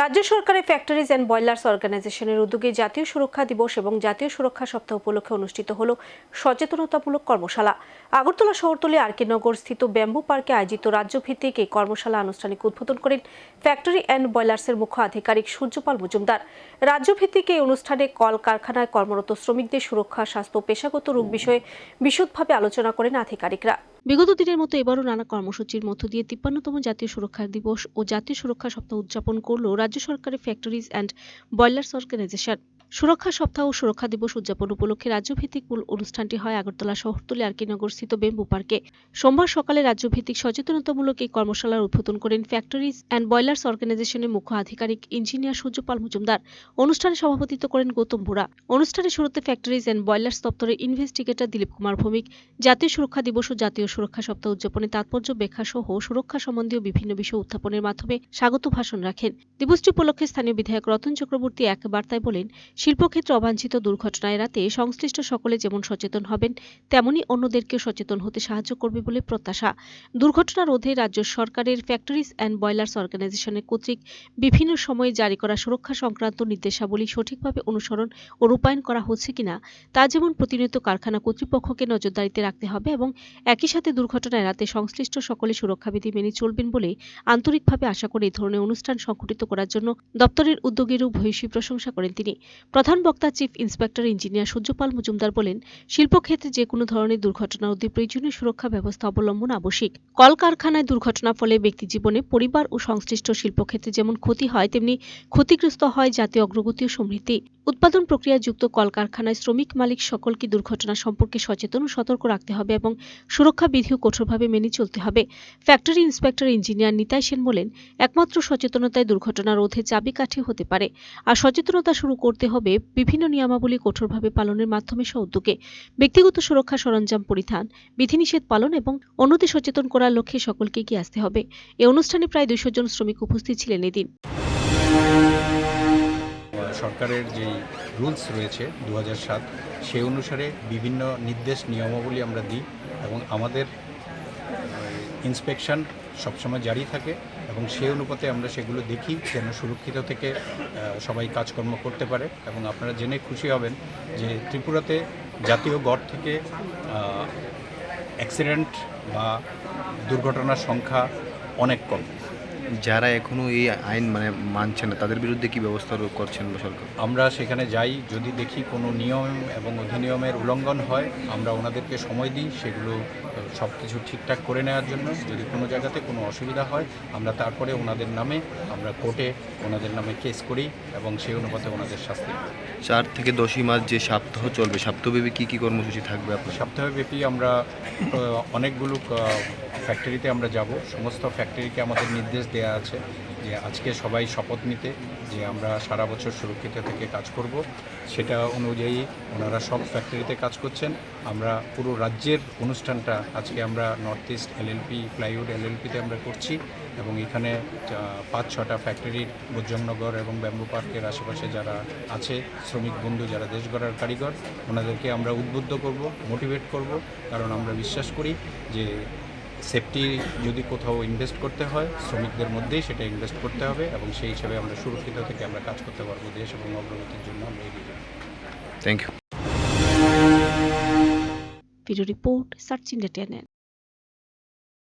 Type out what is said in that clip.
রাজ্য সরকারের factories and boilers অর্গানাইজেশনের উদ্যোগে জাতীয় সুরক্ষা দিবস এবং জাতীয় সুরক্ষা সপ্তাহ উপলক্ষে অনুষ্ঠিত হল সচেতনতামূলক কর্মশালা। আগরতলা শহরতলি আর কে নগর স্থিত ব্যাম্বু পার্কে আয়োজিত রাজ্যভিত্তিক এই কর্মশালা আনুষ্ঠানিক উদ্বোধন করেন ফ্যাক্টরি অ্যান্ড বয়লার্সের মুখ্য আধিকারিক সূর্যপাল মজুমদার। রাজ্যভিত্তিক এই অনুষ্ঠানে কল কারখানায় কর্মরত শ্রমিকদের সুরক্ষা, স্বাস্থ্য পেশাগত রোগ বিষয়ে বিশদভাবে আলোচনা করেন আধিকারিকরা। বিগত দিনের মতো এবারও নানা কর্মসূচির মধ্য দিয়ে তিপ্পান্নতম জাতীয় সুরক্ষা দিবস ও জাতীয় সুরক্ষা সপ্তাহ উদযাপন করল রাজ্য সরকারের ফ্যাক্টরিজ অ্যান্ড বয়লার্স অর্গানাইজেশন সুরক্ষা সপ্তাহ ও সুরক্ষা দিবস উদযাপন উপলক্ষে রাজ্যভিত্তিক মূল অনুষ্ঠানটি হয় আগরতলা শহরতলি আরকিনগর স্থিত বেম্বু পার্কে। সোমবার সকালে রাজ্যভিত্তিক সচেতনতামূলক এই কর্মশালার উদ্বোধন করেন ফ্যাক্টরিজ অ্যান্ড বয়লার্স অর্গানাইজেশনের মুখ্য আধিকারিক ইঞ্জিনিয়ার সূর্যপাল মজুমদার। অনুষ্ঠানে সভাপতিত্ব করেন গৌতম বোরা অনুষ্ঠানে শুরুতে ফ্যাক্টরিজ অ্যান্ড বয়লার্স দপ্তরের ইনভেস্টিগেটর দিলীপ কুমার ভৌমিক। জাতীয় সুরক্ষা দিবস ও জাতীয় সুরক্ষা সপ্তাহ উদযাপনে তাৎপর্য, ব্যাখ্যা সহ সুরক্ষা সম্বন্ধীয় বিভিন্ন বিষয় উত্থাপনের মাধ্যমে স্বাগত ভাষণ রাখেন। দিবসটি উপলক্ষে স্থানীয় বিধায়ক রতন চক্রবর্তী এক বার্তায় বলেন শিল্পক্ষেত্রে অবাঞ্ছিত দুর্ঘটনা এড়াতে সংশ্লিষ্ট সকলে যেমন সচেতন হবেন, তেমনি অন্যদেরকেও সচেতন হতে সাহায্য করবে বলে প্রত্যাশা। দুর্ঘটনা রোধে রাজ্য সরকারের ফ্যাক্টরিজ অ্যান্ড বয়লার্স অর্গানাইজেশনের কর্তৃক বিভিন্ন সময়ে জারি করা সুরক্ষা সংক্রান্ত নির্দেশাবলী সঠিকভাবে অনুসরণ ও রূপায়ণ করা হচ্ছে কিনা, তা যেমন প্রতিনিয়ত কারখানা কর্তৃপক্ষকে নজরদারিতে রাখতে হবে এবং একই সাথে দুর্ঘটনা এড়াতে সংশ্লিষ্ট সকলে সুরক্ষাবিধি মেনে চলবেন বলে আন্তরিকভাবে আশা করে এই ধরনের অনুষ্ঠান সংঘটিত করার জন্য দপ্তরের উদ্যোগেরও ভূয়সী প্রশংসা করেন তিনি। প্রধান বক্তা chief inspector engineer Suryapal Majumdar বলেন, শিল্পক্ষেত্রে যে কোনো ধরনের দুর্ঘটনা অতি প্রয়োজনীয় সুরক্ষা ব্যবস্থা অবলম্বন আবশ্যিক। কলকারখানায় দুর্ঘটনা ফলে ব্যক্তি জীবনে পরিবার ও সংশ্লিষ্ট শিল্পক্ষেত্রে যেমন ক্ষতি হয়, তেমনি ক্ষতিগ্রস্ত হয় জাতীয় অগ্রগতি ও সমৃদ্ধি। উৎপাদন প্রক্রিয়াযুক্ত কলকারখানায় শ্রমিক মালিক সকলকে দুর্ঘটনা সম্পর্কে সচেতন ও সতর্ক রাখতে হবে এবং সুরক্ষা বিধিও কঠোরভাবে মেনে চলতে হবে। Factory inspector engineer Nitai Sen বলেন, একমাত্র সচেতনতায় দুর্ঘটনা রোধে চাবিকাঠি হতে পারে। আর সচেতনতা শুরু করতে হবে বিভিন্ন নিয়মাবলী কঠোরভাবে পালনের মাধ্যমে সহ উদ্যোগে। ব্যক্তিগত সুরক্ষা সরঞ্জাম পরিধান, বিধিনিষেধ পালন এবং অন্যদের সচেতন করার লক্ষ্যে সকলকে এগিয়ে আসতে হবে। এই অনুষ্ঠানে প্রায় দুইশো জন শ্রমিক উপস্থিত ছিলেন এদিন। সরকারের যে রুলস রয়েছে দু সাত, সেই অনুসারে বিভিন্ন নির্দেশ, নিয়মাবলী আমরা দিই এবং আমাদের ইন্সপেকশন সবসময় জারি থাকে এবং সেই অনুপাতে আমরা সেগুলো দেখি যেন সুরক্ষিত থেকে সবাই কাজকর্ম করতে পারে এবং আপনারা জেনে খুশি হবেন যে ত্রিপুরাতে জাতীয় গড় থেকে অ্যাক্সিডেন্ট বা দুর্ঘটনার সংখ্যা অনেক কম। যারা এখনও এই আইন মানে মানছে না তাদের বিরুদ্ধে কি ব্যবস্থা করছেন সরকার? আমরা সেখানে যাই যদি দেখি কোনো নিয়ম এবং অধিনিয়মের উল্লঙ্ঘন হয় আমরা ওনাদেরকে সময় দিই সেগুলো সব কিছু ঠিকঠাক করে নেওয়ার জন্য। যদি কোনো জায়গাতে কোনো অসুবিধা হয় আমরা তারপরে ওনাদের নামে আমরা কোর্টে ওনাদের নামে কেস করি এবং সেই অনুপাতে ওনাদের শাস্তি চার থেকে দশই মাস যে সপ্তাহ চলবে সপ্তাহব্যাপী কী কী কর্মসূচি থাকবে আপনার? সপ্তাহব্যাপী আমরা অনেকগুলো ফ্যাক্টরিতে আমরা যাব। সমস্ত ফ্যাক্টরিকে আমাদের নির্দেশ দেওয়া আছে যে আজকে সবাই শপথ নিতে যে আমরা সারা বছর সুরক্ষিত থেকে কাজ করব। সেটা অনুযায়ী ওনারা সব ফ্যাক্টরিতে কাজ করছেন। আমরা পুরো রাজ্যের অনুষ্ঠানটা আজকে আমরা নর্থ ইস্ট এলএলপি প্লাইউড এলএলপিতে আমরা করছি এবং এখানে পাঁচ ছটা ফ্যাক্টরির বৈজমনগর এবং ব্যাম্বু পার্কের আশেপাশে যারা আছে, শ্রমিক বন্ধু যারা দেশ গড়ার কারিগর, ওনাদেরকে আমরা উদ্বুদ্ধ করব মোটিভেট করব। কারণ আমরা বিশ্বাস করি যে সেফটি যদি কোথাও ইনভেস্ট করতে হয় শ্রমিকদের মধ্যেই সেটা ইনভেস্ট করতে হবে এবং সেই হিসাবে আমরা সুরক্ষিত থেকে আমরা কাজ করতে পারব দেশ এবং অগ্রগতির জন্য আমরা এগিয়ে যাব। Thank you video report search